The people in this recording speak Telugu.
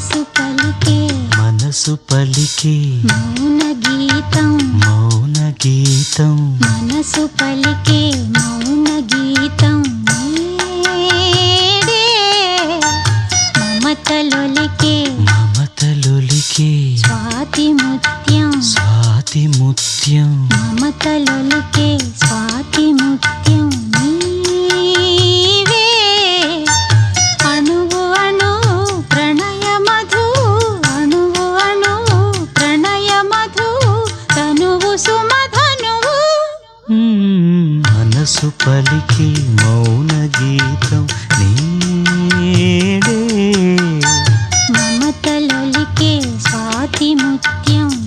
మనసు పలికే మనసు పలికే మౌన గీతం మౌన గీతం మనసు పలికే మౌన గీతం మమతలొలికే మమతలొలికే స్వాతి ముత్యం స్వాతి ముత్యం మమతలొలికే మనసు పలికి మౌన గీతం నేడే. మమతలొలికే స్వాతి ముత్యం.